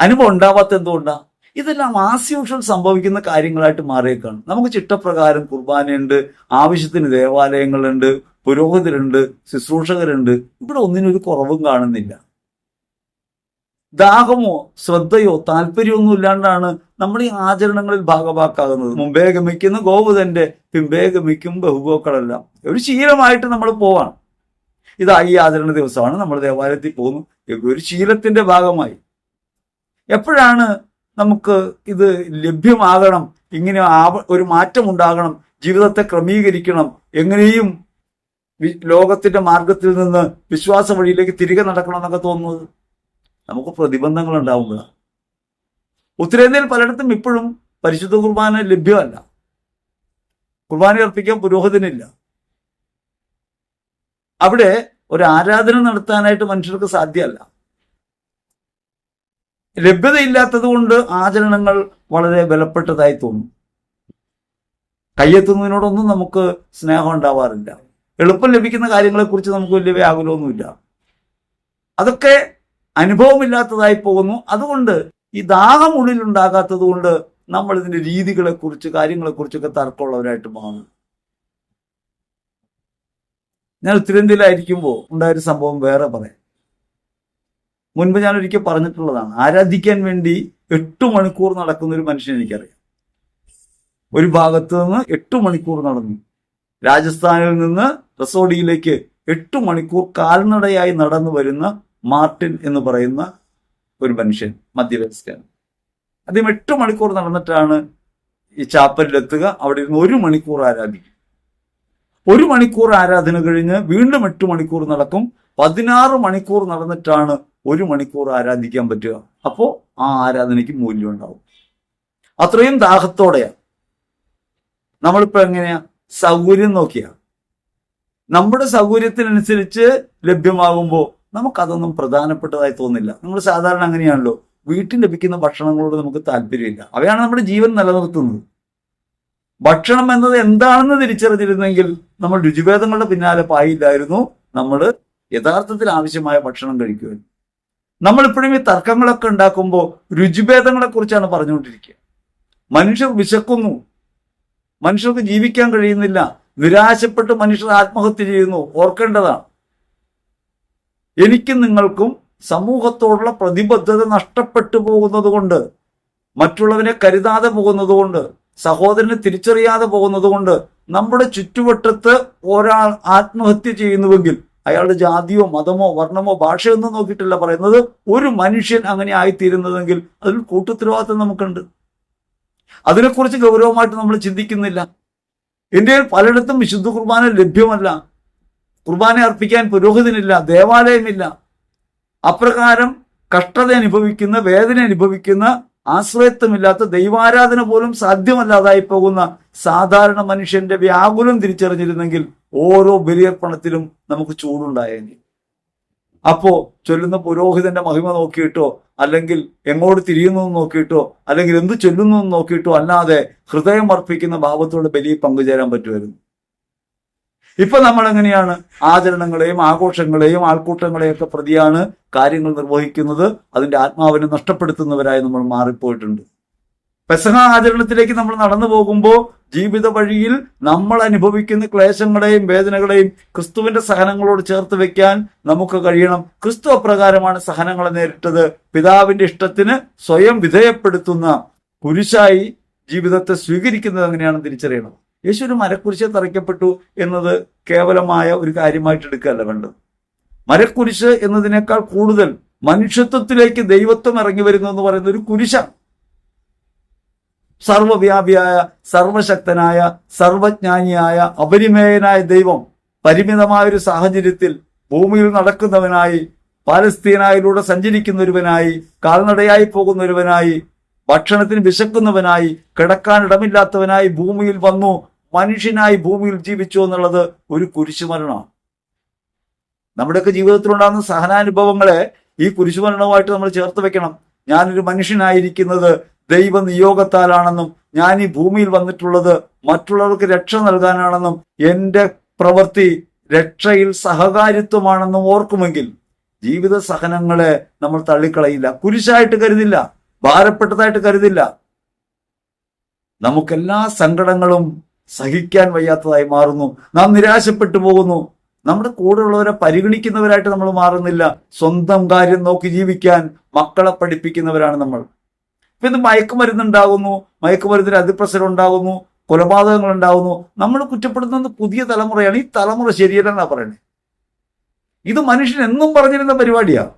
അനുഭവം ഉണ്ടാവാത്ത എന്തുകൊണ്ടാ ഇതെല്ലാം ആസ് സംഭവിക്കുന്ന കാര്യങ്ങളായിട്ട് മാറിയേക്കാണ്. നമുക്ക് ചിട്ടപ്രകാരം കുർബാനയുണ്ട് ആവശ്യത്തിന് ദേവാലയങ്ങളുണ്ട് പുരോഹിതരുണ്ട് ശുശ്രൂഷകരുണ്ട്. ഇവിടെ ഒന്നിനൊരു കുറവും കാണുന്നില്ല. ദാഹമോ ശ്രദ്ധയോ താല്പര്യമൊന്നും ഇല്ലാണ്ടാണ് നമ്മൾ ഈ ആചരണങ്ങളിൽ ഭാഗഭാക്കാകുന്നത് മുമ്പേ ഗമിക്കുന്ന ഗോപുതന്റെ പിമ്പേ ഗമിക്കും ബഹുഗോക്കളെല്ലാം. ഒരു ശീലമായിട്ട് നമ്മൾ പോവാണ്. ഇതാ ഈ ആചരണ ദിവസമാണ്. നമ്മൾ ദേവാലയത്തിൽ പോകുന്നു. ഒരു ശീലത്തിന്റെ ഭാഗമായി. എപ്പോഴാണ് നമുക്ക് ഇത് ലഭ്യമാകണം ഇങ്ങനെ ഒരു മാറ്റം ഉണ്ടാകണം ജീവിതത്തെ ക്രമീകരിക്കണം എങ്ങനെയും ലോകത്തിന്റെ മാർഗത്തിൽ നിന്ന് വിശ്വാസ വഴിയിലേക്ക് തിരികെ നടക്കണം എന്നൊക്കെ തോന്നുന്നത് നമുക്ക് പ്രതിബന്ധങ്ങൾ ഉണ്ടാവുക ഉത്തരേന്ത്യയിൽ പലയിടത്തും ഇപ്പോഴും പരിശുദ്ധ കുർബാന ലഭ്യമല്ല. കുർബാന അർപ്പിക്കാൻ പുരോഹിതനില്ല. അവിടെ ഒരു ആരാധന നടത്താനായിട്ട് മനുഷ്യർക്ക് സാധ്യമല്ല. ലഭ്യതയില്ലാത്തത് കൊണ്ട് ആചരണങ്ങൾ വളരെ ബലപ്പെട്ടതായി തോന്നും. കയ്യെത്തുന്നതിനോടൊന്നും നമുക്ക് സ്നേഹം ഉണ്ടാവാറില്ല. എളുപ്പം ലഭിക്കുന്ന കാര്യങ്ങളെക്കുറിച്ച് നമുക്ക് വലിയ വ്യാകുലമൊന്നുമില്ല. അതൊക്കെ അനുഭവമില്ലാത്തതായി പോകുന്നു. അതുകൊണ്ട് ഈ ദാഹം ഉള്ളിൽ ഉണ്ടാകാത്തത് കൊണ്ട് നമ്മൾ ഇതിന്റെ രീതികളെക്കുറിച്ച് കാര്യങ്ങളെക്കുറിച്ചൊക്കെ തർക്കമുള്ളവരായിട്ട് മാറും. ഞാൻ ഉത്തരേന്ത്യയിലായിരിക്കുമ്പോൾ ഉണ്ടായൊരു സംഭവം വേറെ പറയാം. മുൻപ് ഞാൻ ഒരിക്കൽ പറഞ്ഞിട്ടുള്ളതാണ് ആരാധിക്കാൻ വേണ്ടി എട്ട് മണിക്കൂർ നടക്കുന്ന ഒരു മനുഷ്യൻ എനിക്കറിയാം. ഒരു ഭാഗത്ത് നിന്ന് എട്ട് മണിക്കൂർ നടന്നു. രാജസ്ഥാനിൽ നിന്ന് റസോഡിയിലേക്ക് എട്ട് മണിക്കൂർ കാൽനടയായി നടന്നു വരുന്ന മാർട്ടിൻ എന്ന് പറയുന്ന ഒരു മനുഷ്യൻ മധ്യവയസ്കൻ. അദ്ദേഹം എട്ട് മണിക്കൂർ നടന്നിട്ടാണ് ഈ ചാപ്പലിലെത്തുക. അവിടെ ഇരുന്ന് ഒരു മണിക്കൂർ ആരാധിക്കും. ഒരു മണിക്കൂർ ആരാധന കഴിഞ്ഞ് വീണ്ടും എട്ട് മണിക്കൂർ നടക്കും. പതിനാറ് മണിക്കൂർ നടന്നിട്ടാണ് ഒരു മണിക്കൂർ ആരാധിക്കാൻ പറ്റുക. അപ്പോൾ ആ ആരാധനയ്ക്ക് മൂല്യം ഉണ്ടാവും. അത്രയും ദാഹത്തോടെയാ. നമ്മളിപ്പോ എങ്ങനെയാ? സൗകര്യം നോക്കിയാ. നമ്മുടെ സൗകര്യത്തിനനുസരിച്ച് ലഭ്യമാകുമ്പോൾ നമുക്കതൊന്നും പ്രധാനപ്പെട്ടതായി തോന്നില്ല. നമ്മൾ സാധാരണ അങ്ങനെയാണല്ലോ. വീട്ടിൽ ലഭിക്കുന്ന ഭക്ഷണങ്ങളോട് നമുക്ക് താല്പര്യമില്ല. അവയാണ് നമ്മുടെ ജീവൻ നിലനിർത്തുന്നത്. ഭക്ഷണം എന്നത് എന്താണെന്ന് തിരിച്ചറിഞ്ഞിരുന്നെങ്കിൽ നമ്മൾ രുചിഭേദങ്ങളുടെ പിന്നാലെ പായില്ലായിരുന്നു. നമ്മൾ യഥാർത്ഥത്തിൽ ആവശ്യമായ ഭക്ഷണം കഴിക്കുമായിരുന്നു നമ്മളിപ്പോഴും ഈ തർക്കങ്ങളൊക്കെ ഉണ്ടാക്കുമ്പോൾ രുചിഭേദങ്ങളെ കുറിച്ചാണ് പറഞ്ഞുകൊണ്ടിരിക്കുക. മനുഷ്യർ വിശക്കുന്നു. മനുഷ്യർക്ക് ജീവിക്കാൻ കഴിയുന്നില്ല. നിരാശപ്പെട്ട് മനുഷ്യർ ആത്മഹത്യ ചെയ്യുന്നു. ഓർക്കേണ്ടതാണ്. എനിക്കും നിങ്ങൾക്കും സമൂഹത്തോടുള്ള പ്രതിബദ്ധത നഷ്ടപ്പെട്ടു പോകുന്നത് കൊണ്ട് മറ്റുള്ളവനെ കരുതാതെ പോകുന്നത് കൊണ്ട് സഹോദരനെ തിരിച്ചറിയാതെ പോകുന്നത് കൊണ്ട് നമ്മുടെ ചുറ്റുവട്ടത്ത് ഒരാൾ ആത്മഹത്യ ചെയ്യുന്നുവെങ്കിൽ അയാളുടെ ജാതിയോ മതമോ വർണമോ ഭാഷയോ ഒന്നും നോക്കിയിട്ടല്ല പറയുന്നത് ഒരു മനുഷ്യൻ അങ്ങനെ ആയിത്തീരുന്നതെങ്കിൽ അതിൽ കൂട്ടുത്തരവാദിത്വം നമുക്കുണ്ട്. അതിനെക്കുറിച്ച് ഗൗരവമായിട്ട് നമ്മൾ ചിന്തിക്കുന്നില്ല. ഇന്ത്യയിൽ പലയിടത്തും വിശുദ്ധ കുർബാന ലഭ്യമല്ല. കുർബാന അർപ്പിക്കാൻ പുരോഹിതനില്ല ദേവാലയമില്ല. അപ്രകാരം കഷ്ടത അനുഭവിക്കുന്ന വേദന അനുഭവിക്കുന്ന ആശ്രയത്വമില്ലാത്ത ദൈവാരാധന പോലും സാധ്യമല്ലാതായി പോകുന്ന സാധാരണ മനുഷ്യന്റെ വ്യാകുലം തിരിച്ചറിഞ്ഞിരുന്നെങ്കിൽ ഓരോ ബലിയർപ്പണത്തിലും നമുക്ക് ചൂടുണ്ടായേനെ. അപ്പോ ചൊല്ലുന്ന പുരോഹിതന്റെ മഹിമ നോക്കിയിട്ടോ അല്ലെങ്കിൽ എങ്ങോട്ട് തിരിയുന്നു നോക്കിയിട്ടോ അല്ലെങ്കിൽ എന്ത് ചൊല്ലുന്നു നോക്കിയിട്ടോ അല്ലാതെ ഹൃദയം അർപ്പിക്കുന്ന ഭാവത്തോട് ബലി പങ്കുചേരാൻ പറ്റുമായിരുന്നു. ഇപ്പൊ നമ്മൾ എങ്ങനെയാണ് ആചരണങ്ങളെയും ആഘോഷങ്ങളെയും ആൾക്കൂട്ടങ്ങളെയും ഒക്കെ പ്രതിയാണ് കാര്യങ്ങൾ നിർവഹിക്കുന്നത്. അതിന്റെ ആത്മാവിനെ നഷ്ടപ്പെടുത്തുന്നവരായി നമ്മൾ മാറിപ്പോയിട്ടുണ്ട്. പെസഹ ആചരണത്തിലേക്ക് നമ്മൾ നടന്നു പോകുമ്പോൾ ജീവിത വഴിയിൽ നമ്മൾ അനുഭവിക്കുന്ന ക്ലേശങ്ങളെയും വേദനകളെയും ക്രിസ്തുവിന്റെ സഹനങ്ങളോട് ചേർത്ത് വെക്കാൻ നമുക്ക് കഴിയണം. ക്രിസ്തു അപ്രകാരമാണ് സഹനങ്ങളെ നേരിട്ടത്. പിതാവിന്റെ ഇഷ്ടത്തിന് സ്വയം വിധേയപ്പെടുത്തുന്ന കുരിശായി ജീവിതത്തെ സ്വീകരിക്കുന്നത് എങ്ങനെയാണെന്ന് തിരിച്ചറിയണം. യേശു ഒരു മരക്കുരിശെ തറയ്ക്കപ്പെട്ടു എന്നത് കേവലമായ ഒരു കാര്യമായിട്ട് എടുക്കുകയല്ല വേണ്ടത്. മരക്കുരിശ് എന്നതിനേക്കാൾ കൂടുതൽ മനുഷ്യത്വത്തിലേക്ക് ദൈവത്വം ഇറങ്ങി വരുന്നു എന്ന് പറയുന്ന ഒരു കുരിശാണ് സർവവ്യാപിയായ സർവശക്തനായ സർവജ്ഞാനിയായ അപരിമേയനായ ദൈവം പരിമിതമായ ഒരു സാഹചര്യത്തിൽ ഭൂമിയിൽ നടക്കുന്നവനായി പാലസ്തീനായിലൂടെ സഞ്ചരിക്കുന്ന ഒരുവനായി കാൽനടയായി പോകുന്ന ഒരുവനായി ഭക്ഷണത്തിന് വിശക്കുന്നവനായി കിടക്കാൻ ഇടമില്ലാത്തവനായി ഭൂമിയിൽ വന്നു മനുഷ്യനായി ഭൂമിയിൽ ജീവിച്ചു എന്നുള്ളത് ഒരു കുരിശുമരണമാണ്. നമ്മുടെയൊക്കെ ജീവിതത്തിലുണ്ടാകുന്ന സഹനാനുഭവങ്ങളെ ഈ കുരിശുമരണവുമായിട്ട് നമ്മൾ ചേർത്ത് വെക്കണം. ഞാനൊരു മനുഷ്യനായിരിക്കുന്നത് ദൈവ നിയോഗത്താലാണെന്നും ഞാൻ ഈ ഭൂമിയിൽ വന്നിട്ടുള്ളത് മറ്റുള്ളവർക്ക് രക്ഷ നൽകാനാണെന്നും എന്റെ പ്രവൃത്തി രക്ഷയിൽ സഹകാരിത്വമാണെന്നും ഓർക്കുമെങ്കിൽ ജീവിത സഹനങ്ങളെ നമ്മൾ തള്ളിക്കളയില്ല. കുരിശായിട്ട് കരുതില്ല. ഭാരപ്പെട്ടതായിട്ട് കരുതില്ല. നമുക്കെല്ലാ സങ്കടങ്ങളും സഹിക്കാൻ വയ്യാത്തതായി മാറുന്നു. നാം നിരാശപ്പെട്ടു പോകുന്നു. നമ്മുടെ കൂടെയുള്ളവരെ പരിഗണിക്കുന്നവരായിട്ട് നമ്മൾ മാറുന്നില്ല. സ്വന്തം കാര്യം നോക്കി ജീവിക്കാൻ മക്കളെ പഠിപ്പിക്കുന്നവരാണ് നമ്മൾ. ഇപ്പൊ ഇത് മയക്കുമരുന്നുണ്ടാകുന്നു. മയക്കുമരുന്നിന് അതിപ്രസരം ഉണ്ടാകുന്നു. കൊലപാതകങ്ങൾ ഉണ്ടാകുന്നു. നമ്മൾ കുറ്റപ്പെടുത്തുന്നത് പുതിയ തലമുറയാണ്. ഈ തലമുറ ശരിയല്ല എന്നാ പറയണേ. ഇത് മനുഷ്യൻ എന്നും പറഞ്ഞിരുന്ന പരിപാടിയാ.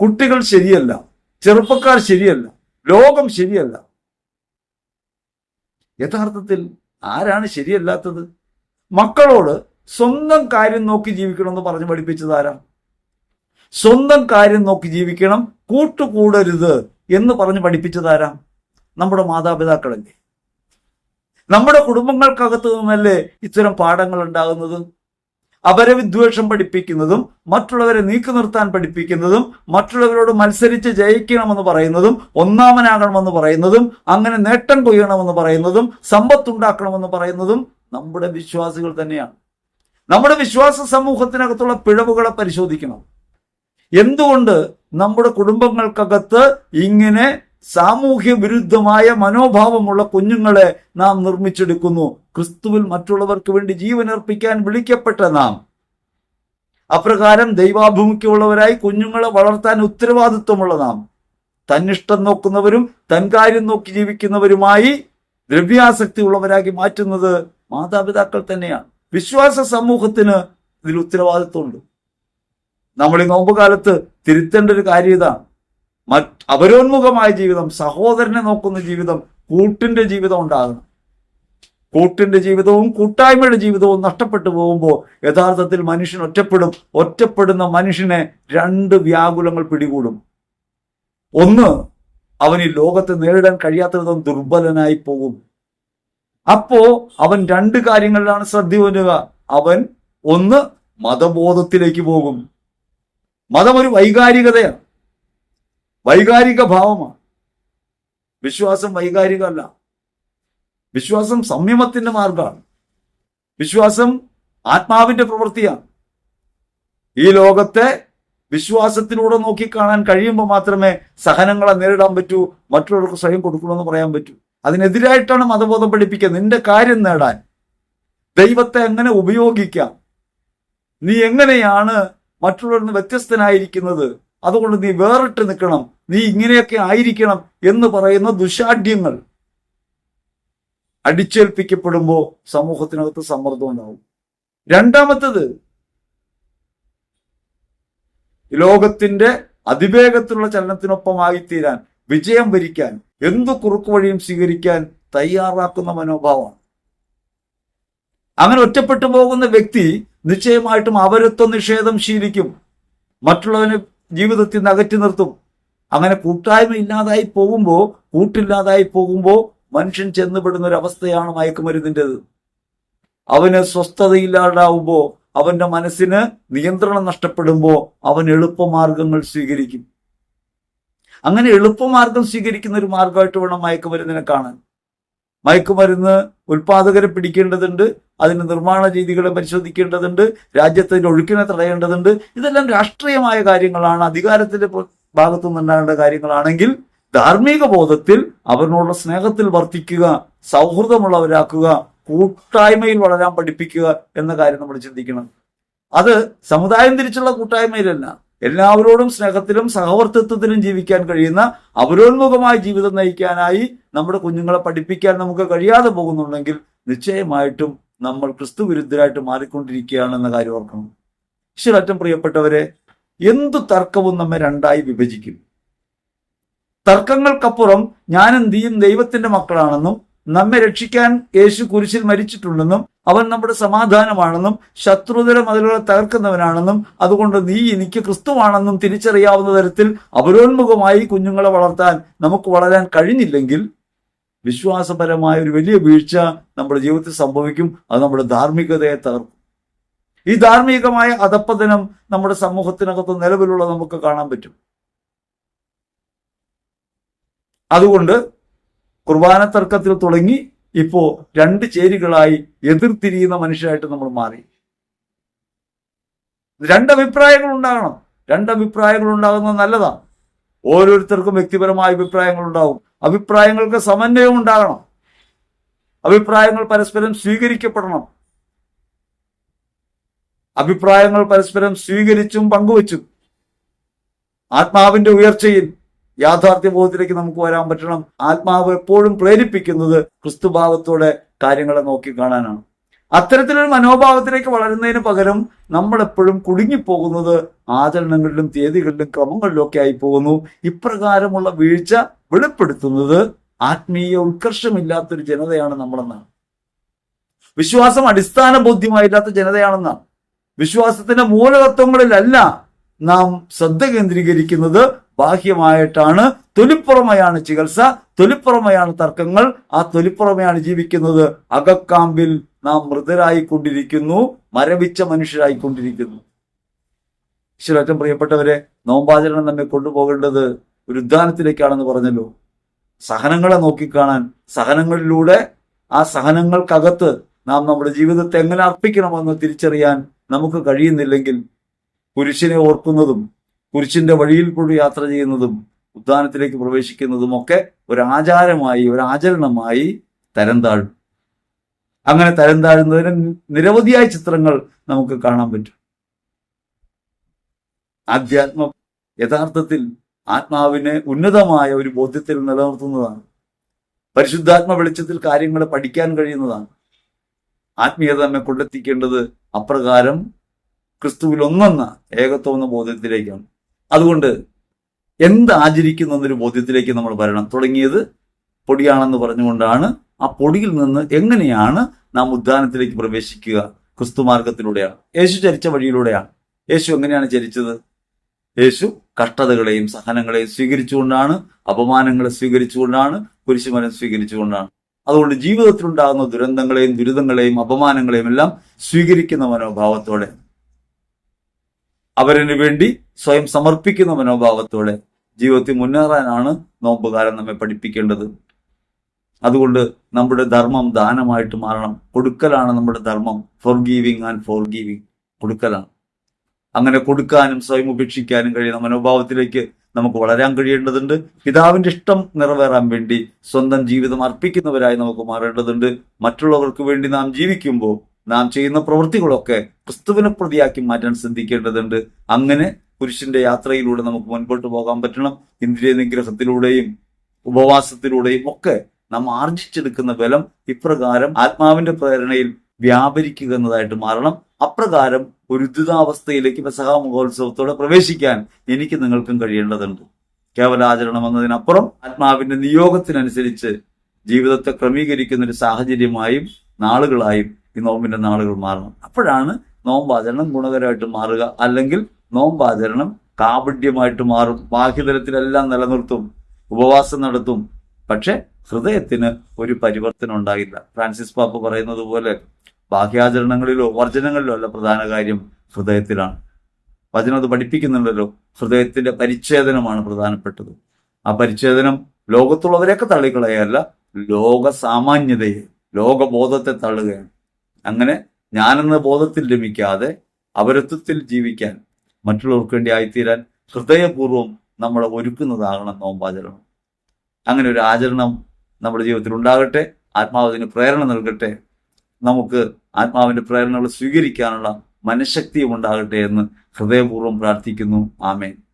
കുട്ടികൾ ശരിയല്ല. ചെറുപ്പക്കാർ ശരിയല്ല. ലോകം ശരിയല്ല. യഥാർത്ഥത്തിൽ ആരാണ് ശരിയല്ലാത്തത്? മക്കളോട് സ്വന്തം കാര്യം നോക്കി ജീവിക്കണമെന്ന് പറഞ്ഞ് പഠിപ്പിച്ചത് ആരാ? സ്വന്തം കാര്യം നോക്കി ജീവിക്കണം കൂട്ടുകൂടരുത് എന്ന് പറഞ്ഞ് പഠിപ്പിച്ചത് ആരാ? നമ്മുടെ മാതാപിതാക്കളല്ലേ? നമ്മുടെ കുടുംബങ്ങൾക്കകത്തു നിന്നല്ലേ ഇത്തരം പാഠങ്ങൾ ഉണ്ടാകുന്നത്? അവരെ വിദ്വേഷം പഠിപ്പിക്കുന്നതും മറ്റുള്ളവരെ നീക്കി നിർത്താൻ പഠിപ്പിക്കുന്നതും മറ്റുള്ളവരോട് മത്സരിച്ച് ജയിക്കണമെന്ന് പറയുന്നതും ഒന്നാമനാകണമെന്ന് പറയുന്നതും അങ്ങനെ നേട്ടം കൊയ്യണമെന്ന് പറയുന്നതും സമ്പത്തുണ്ടാക്കണമെന്ന് പറയുന്നതും നമ്മുടെ വിശ്വാസികൾ തന്നെയാണ്. നമ്മുടെ വിശ്വാസ സമൂഹത്തിനകത്തുള്ള പിഴവുകളെ പരിശോധിക്കണം. എന്തുകൊണ്ട് നമ്മുടെ കുടുംബങ്ങൾക്കകത്ത് ഇങ്ങനെ സാമൂഹ്യ വിരുദ്ധമായ മനോഭാവമുള്ള കുഞ്ഞുങ്ങളെ നാം നിർമ്മിച്ചെടുക്കുന്നു. ക്രിസ്തുവിൽ മറ്റുള്ളവർക്ക് വേണ്ടി ജീവനർപ്പിക്കാൻ വിളിക്കപ്പെട്ട നാം. അപ്രകാരം ദൈവാഭിമുഖ്യമുള്ളവരായി കുഞ്ഞുങ്ങളെ വളർത്താൻ ഉത്തരവാദിത്വമുള്ള നാം. തന്നിഷ്ടം നോക്കുന്നവരും തൻകാര്യം നോക്കി ജീവിക്കുന്നവരുമായി ദ്രവ്യാസക്തി ഉള്ളവരാക്കി മാറ്റുന്നത് മാതാപിതാക്കൾ തന്നെയാണ്. വിശ്വാസ സമൂഹത്തിന് ഇതിൽ ഉത്തരവാദിത്വമുണ്ട്. നമ്മൾ ഈ നോമ്പ് കാലത്ത് തിരുത്തേണ്ട ഒരു കാര്യം ഇതാണ്. മറ്റ് അവരോന്മുഖമായ ജീവിതം സഹോദരനെ നോക്കുന്ന ജീവിതം കൂട്ടിന്റെ ജീവിതം ഉണ്ടാകണം. കൂട്ടിന്റെ ജീവിതവും കൂട്ടായ്മയുടെ ജീവിതവും നഷ്ടപ്പെട്ടു പോകുമ്പോൾ യഥാർത്ഥത്തിൽ മനുഷ്യൻ ഒറ്റപ്പെടും. ഒറ്റപ്പെടുന്ന മനുഷ്യനെ രണ്ട് വ്യാകുലങ്ങൾ പിടികൂടും. ഒന്ന് അവൻ ഈ ലോകത്തെ നേരിടാൻ കഴിയാത്ത വിധം ദുർബലനായി പോകും. അപ്പോ അവൻ രണ്ട് കാര്യങ്ങളിലാണ് ശ്രദ്ധ വരിക അവൻ ഒന്ന് മതബോധത്തിലേക്ക് പോകും. മതം ഒരു വൈകാരികതയാണ്. വൈകാരിക ഭാവമാണ്. വിശ്വാസം വൈകാരികമല്ല. വിശ്വാസം സംയമത്തിന്റെ മാർഗമാണ് വിശ്വാസം ആത്മാവിന്റെ പ്രവൃത്തിയാണ്. ഈ ലോകത്തെ വിശ്വാസത്തിലൂടെ നോക്കിക്കാണാൻ കഴിയുമ്പോൾ മാത്രമേ സഹനങ്ങളെ നേരിടാൻ പറ്റൂ മറ്റുള്ളവർക്ക് സ്വയം കൊടുക്കണമെന്ന് പറയാൻ പറ്റൂ. അതിനെതിരായിട്ടാണ് മതബോധം പഠിപ്പിക്കുക. നിന്റെ കാര്യം നേടാൻ. ദൈവത്തെ എങ്ങനെ ഉപയോഗിക്കാം? നീ എങ്ങനെയാണ് മറ്റുള്ളവരിൽ നിന്ന് വ്യത്യസ്തനായിരിക്കുന്നത്? അതുകൊണ്ട് നീ വേറിട്ട് നിൽക്കണം. നീ ഇങ്ങനെയൊക്കെ ആയിരിക്കണം എന്ന് പറയുന്ന ദുശാഠ്യങ്ങൾ അടിച്ചേൽപ്പിക്കപ്പെടുമ്പോൾ സമൂഹത്തിനകത്ത് സമ്മർദ്ദം ഉണ്ടാവും. രണ്ടാമത്തത് ലോകത്തിന്റെ അതിവേഗത്തിലുള്ള ചലനത്തിനൊപ്പമായി തീരാൻ വിജയം ഭരിക്കാൻ എന്തു കുറുക്കു വഴിയും സ്വീകരിക്കാൻ തയ്യാറാക്കുന്ന മനോഭാവമാണ്. അങ്ങനെ ഒറ്റപ്പെട്ടു പോകുന്ന വ്യക്തി നിശ്ചയമായിട്ടും അവരത്വ നിഷേധം ശീലിക്കും. മറ്റുള്ളവനെ ജീവിതത്തിൽ നിന്ന് അകറ്റി നിർത്തും. അങ്ങനെ കൂട്ടായ്മ ഇല്ലാതായി പോകുമ്പോൾ കൂട്ടില്ലാതായി പോകുമ്പോൾ മനുഷ്യൻ ചെന്നുപെടുന്ന ഒരു അവസ്ഥയാണ് മയക്കുമരുന്നിന്റെത്. അവന് സ്വസ്ഥതയില്ലാതാവുമ്പോൾ അവന്റെ മനസ്സിന് നിയന്ത്രണം നഷ്ടപ്പെടുമ്പോൾ അവൻ എളുപ്പമാർഗങ്ങൾ സ്വീകരിക്കും. അങ്ങനെ എളുപ്പമാർഗം സ്വീകരിക്കുന്ന ഒരു മാർഗമായിട്ട് വേണം മയക്കുമരുന്നിനെ കാണാൻ. മയക്കുമരുന്ന് ഉൽപാദകരെ പിടിക്കേണ്ടതുണ്ട് അതിന് നിർമ്മാണ രീതികളെ പരിശോധിക്കേണ്ടതുണ്ട് രാജ്യത്തിന്റെ ഒഴുക്കിനെ തടയേണ്ടതുണ്ട്. ഇതെല്ലാം രാഷ്ട്രീയമായ കാര്യങ്ങളാണ്. അധികാരത്തിന്റെ ഭാഗത്തു നിന്നുണ്ടാകേണ്ട കാര്യങ്ങളാണെങ്കിൽ ധാർമ്മിക ബോധത്തിൽ അവരോടുള്ള സ്നേഹത്തിൽ വർത്തിക്കുക സൗഹൃദമുള്ളവരാക്കുക കൂട്ടായ്മയിൽ വളരാൻ പഠിപ്പിക്കുക എന്ന കാര്യം നമ്മൾ ചിന്തിക്കണം. അത് സമുദായം തിരിച്ചുള്ള കൂട്ടായ്മയിലല്ല. എല്ലാവരോടും സ്നേഹത്തിലും സഹവർത്തിത്വത്തിലും ജീവിക്കാൻ കഴിയുന്ന അവരോന്മുഖമായ ജീവിതം നയിക്കാനായി നമ്മുടെ കുഞ്ഞുങ്ങളെ പഠിപ്പിക്കാൻ നമുക്ക് കഴിയാതെ പോകുന്നുണ്ടെങ്കിൽ നിശ്ചയമായിട്ടും നമ്മൾ ക്രിസ്തു വിരുദ്ധരായിട്ട് മാറിക്കൊണ്ടിരിക്കുകയാണെന്ന കാര്യം ഓർക്കണം. ഈശ്വരറ്റം പ്രിയപ്പെട്ടവരെ എന്തു തർക്കവും നമ്മെ രണ്ടായി വിഭജിക്കും. തർക്കങ്ങൾക്കപ്പുറം ഞാനും നീയും ദൈവത്തിന്റെ മക്കളാണെന്നും നമ്മെ രക്ഷിക്കാൻ യേശു കുരിശിൽ മരിച്ചിട്ടുണ്ടെന്നും അവൻ നമ്മുടെ സമാധാനമാണെന്നും ശത്രുതര മതിലുകളെ തകർക്കുന്നവനാണെന്നും അതുകൊണ്ട് നീ എനിക്ക് ക്രിസ്തുവാണെന്നും തിരിച്ചറിയാവുന്ന തരത്തിൽ അപരോന്മുഖമായി കുഞ്ഞുങ്ങളെ വളർത്താൻ നമുക്ക് വളരാൻ കഴിഞ്ഞില്ലെങ്കിൽ വിശ്വാസപരമായ ഒരു വലിയ വീഴ്ച നമ്മുടെ ജീവിതത്തിൽ സംഭവിക്കും. അത് നമ്മുടെ ധാർമ്മികതയെ തകർക്കും. ഈ ധാർമ്മികമായ അധപ്പതനം നമ്മുടെ സമൂഹത്തിനകത്ത് നിലവിലുള്ള നമുക്ക് കാണാൻ പറ്റും. അതുകൊണ്ട് കുർബാന തർക്കത്തിൽ തുടങ്ങി ഇപ്പോ രണ്ട് ചേരികളായി എതിർത്തിരിയുന്ന മനുഷ്യരായിട്ട് നമ്മൾ മാറി. രണ്ടഭിപ്രായങ്ങൾ ഉണ്ടാകണം. രണ്ടഭിപ്രായങ്ങൾ ഉണ്ടാകുന്നത് നല്ലതാണ്. ഓരോരുത്തർക്കും വ്യക്തിപരമായ അഭിപ്രായങ്ങൾ ഉണ്ടാവും അഭിപ്രായങ്ങൾക്ക് സമന്വയം ഉണ്ടാകണം. അഭിപ്രായങ്ങൾ പരസ്പരം സ്വീകരിക്കപ്പെടണം. അഭിപ്രായങ്ങൾ പരസ്പരം സ്വീകരിച്ചും പങ്കുവച്ചും ആത്മാവിന്റെ ഉയർച്ചയിൽ യാഥാർത്ഥ്യബോധത്തിലേക്ക് നമുക്ക് വരാൻ പറ്റണം. ആത്മാവ് എപ്പോഴും പ്രേരിപ്പിക്കുന്നത് ക്രിസ്തുഭാവത്തോടെ കാര്യങ്ങളെ നോക്കി കാണാനാണ്. അത്തരത്തിലൊരു മനോഭാവത്തിലേക്ക് വളരുന്നതിന് പകരം നമ്മൾ എപ്പോഴും കുടുങ്ങിപ്പോകുന്നത് ആചരണങ്ങളിലും തീയതികളിലും ക്രമങ്ങളിലും ഒക്കെ ആയി പോകുന്നു ഇപ്രകാരമുള്ള വീഴ്ച വെളിപ്പെടുത്തുന്നത് ആത്മീയ ഉത്കർഷമില്ലാത്തൊരു ജനതയാണ് നമ്മളെന്നാണ് വിശ്വാസം അടിസ്ഥാന ബോധ്യമായില്ലാത്ത ജനതയാണെന്നാണ്. വിശ്വാസത്തിന്റെ മൂലതത്വങ്ങളിലല്ല നാം ശ്രദ്ധ കേന്ദ്രീകരിക്കുന്നത്. ബാഹ്യമായിട്ടാണ്. തൊലിപ്പുറമയാണ് ചികിത്സ. തൊലിപ്പുറമയാണ് തർക്കങ്ങൾ. ആ തൊലിപ്പുറമയാണ് ജീവിക്കുന്നത്. അകക്കാമ്പിൽ നാം മൃതരായിക്കൊണ്ടിരിക്കുന്നു. മരവിച്ച മനുഷ്യരായിക്കൊണ്ടിരിക്കുന്നു. ഈശ്വരറ്റം പ്രിയപ്പെട്ടവരെ നോമ്പാചരണം നമ്മെ കൊണ്ടുപോകേണ്ടത് ഒരു ഉദ്യാനത്തിലേക്കാണെന്ന് പറഞ്ഞല്ലോ. സഹനങ്ങളെ നോക്കിക്കാണാൻ സഹനങ്ങളിലൂടെ ആ സഹനങ്ങൾക്കകത്ത് നാം നമ്മുടെ ജീവിതത്തെ എങ്ങനെ അർപ്പിക്കണമെന്ന് തിരിച്ചറിയാൻ നമുക്ക് കഴിയുന്നില്ലെങ്കിൽ കുരിശിനെ ഓർക്കുന്നതും കുരിശിന്റെ വഴിയിൽ കൂടി യാത്ര ചെയ്യുന്നതും ഉദ്യാനത്തിലേക്ക് പ്രവേശിക്കുന്നതും ഒക്കെ ഒരു ആചാരമായി ഒരു ആചരണമായി തരം താഴും. അങ്ങനെ തരം താഴുന്നതിന് നിരവധിയായ ചിത്രങ്ങൾ നമുക്ക് കാണാൻ പറ്റും. ആധ്യാത്മം യഥാർത്ഥത്തിൽ ആത്മാവിനെ ഉന്നതമായ ഒരു ബോധ്യത്തിൽ നിലനിർത്തുന്നതാണ്. പരിശുദ്ധാത്മ വെളിച്ചത്തിൽ കാര്യങ്ങൾ പഠിക്കാൻ കഴിയുന്നതാണ്. ആത്മീയത നമ്മെ കൊണ്ടെത്തിക്കേണ്ടത് അപ്രകാരം ക്രിസ്തുവിൽ ഒന്നെന്ന ഏകത്വം എന്ന ബോധ്യത്തിലേക്കാണ്. അതുകൊണ്ട് എന്ത് ആചരിക്കുന്നു എന്നൊരു ബോധ്യത്തിലേക്ക് നമ്മൾ വരണം. തുടങ്ങിയത് പൊടിയാണെന്ന് പറഞ്ഞുകൊണ്ടാണ്. ആ പൊടിയിൽ നിന്ന് എങ്ങനെയാണ് നാം ഉദ്ധാനത്തിലേക്ക് പ്രവേശിക്കുക? ക്രിസ്തു മാർഗത്തിലൂടെയാണ് യേശു ചരിച്ച വഴിയിലൂടെയാണ്. യേശു എങ്ങനെയാണ് ചരിച്ചത്? യേശു കഷ്ടതകളെയും സഹനങ്ങളെയും സ്വീകരിച്ചുകൊണ്ടാണ് അപമാനങ്ങളെ സ്വീകരിച്ചുകൊണ്ടാണ് കുരിശുമരം സ്വീകരിച്ചുകൊണ്ടാണ്. അതുകൊണ്ട് ജീവിതത്തിലുണ്ടാകുന്ന ദുരന്തങ്ങളെയും ദുരിതങ്ങളെയും അപമാനങ്ങളെയും എല്ലാം സ്വീകരിക്കുന്ന മനോഭാവത്തോടെ. അവരനു വേണ്ടി സ്വയം സമർപ്പിക്കുന്ന മനോഭാവത്തോടെ ജീവിതത്തിൽ മുന്നേറാനാണ് നോമ്പുകാലം നമ്മെ പഠിപ്പിക്കേണ്ടത്. അതുകൊണ്ട് നമ്മുടെ ധർമ്മം ദാനമായിട്ട് മാറണം. കൊടുക്കലാണ് നമ്മുടെ ധർമ്മം. For giving and for giving കൊടുക്കലാണ്. അങ്ങനെ കൊടുക്കാനും സ്വയം ഉപേക്ഷിക്കാനും കഴിയുന്ന മനോഭാവത്തിലേക്ക് നമുക്ക് വളരാൻ കഴിയേണ്ടതുണ്ട്. പിതാവിന്റെ ഇഷ്ടം നിറവേറാൻ വേണ്ടി സ്വന്തം ജീവിതം അർപ്പിക്കുന്നവരായി നമുക്ക് മാറേണ്ടതുണ്ട്. മറ്റുള്ളവർക്ക് വേണ്ടി നാം ജീവിക്കുമ്പോൾ നാം ചെയ്യുന്ന പ്രവൃത്തികളൊക്കെ ക്രിസ്തുവിനെ പ്രതിയാക്കി മാറ്റാൻ ശ്രദ്ധിക്കേണ്ടതുണ്ട് അങ്ങനെ പുരുഷന്റെ യാത്രയിലൂടെ നമുക്ക് മുൻപോട്ട് പോകാൻ പറ്റണം. ഇന്ദ്രിയ നിഗ്രഹത്തിലൂടെയും ഉപവാസത്തിലൂടെയും ഒക്കെ നാം ആർജിച്ചെടുക്കുന്ന ബലം ഇപ്രകാരം ആത്മാവിന്റെ പ്രേരണയിൽ വ്യാപരിക്കുക എന്നതായിട്ട് മാറണം. അപ്രകാരം ഒരു ഉദ്ധിതാവസ്ഥയിലേക്ക് പെസഹ മഹോത്സവത്തോടെ പ്രവേശിക്കാൻ എനിക്ക് നിങ്ങൾക്കും കഴിയേണ്ടതുണ്ട്. കേവലാചരണം എന്നതിനപ്പുറം ആത്മാവിന്റെ നിയോഗത്തിനനുസരിച്ച് ജീവിതത്തെ ക്രമീകരിക്കുന്ന ഒരു സാഹചര്യമായും നാളുകളായും ഈ നോമ്പിന്റെ നാളുകൾ മാറണം. അപ്പോഴാണ് നോമ്പാചരണം ഗുണകരമായിട്ട് മാറുക. അല്ലെങ്കിൽ നോമ്പാചരണം കാപഢ്യമായിട്ട് മാറും. ബാഹ്യതലത്തിലെല്ലാം നിലനിർത്തും. ഉപവാസം നടത്തും. പക്ഷെ ഹൃദയത്തിന് ഒരു പരിവർത്തനം ഉണ്ടാകില്ല. ഫ്രാൻസിസ് പാപ്പ പറയുന്നത് പോലെ ബാഹ്യാചരണങ്ങളിലോ വർജനങ്ങളിലോ അല്ല പ്രധാന കാര്യം ഹൃദയത്തിലാണ്. വചനം അത് പഠിപ്പിക്കുന്നുണ്ടല്ലോ. ഹൃദയത്തിന്റെ പരിച്ഛേദനമാണ് പ്രധാനപ്പെട്ടത്. ആ പരിച്ഛേദനം ലോകത്തുള്ളവരെയൊക്കെ തള്ളിക്കളയല്ല ലോക സാമാന്യതയെ ലോകബോധത്തെ തള്ളുകയാണ്. അങ്ങനെ ഞാനെന്ന ബോധത്തിൽ ലഭിക്കാതെ അവരത്വത്തിൽ ജീവിക്കാൻ മറ്റുള്ളവർക്ക് വേണ്ടി ആയിത്തീരാൻ ഹൃദയപൂർവം നമ്മളെ ഒരുക്കുന്നതാകണം നോമ്പാചരണം. അങ്ങനെ ഒരു ആചരണം നമ്മുടെ ജീവിതത്തിൽ ഉണ്ടാകട്ടെ ആത്മാവിന് പ്രേരണ നൽകട്ടെ നമുക്ക് ആത്മാവിന്റെ പ്രേരണകൾ സ്വീകരിക്കാനുള്ള മനഃശക്തിയും ഉണ്ടാകട്ടെ എന്ന് ഹൃദയപൂർവം പ്രാർത്ഥിക്കുന്നു. ആമേൻ.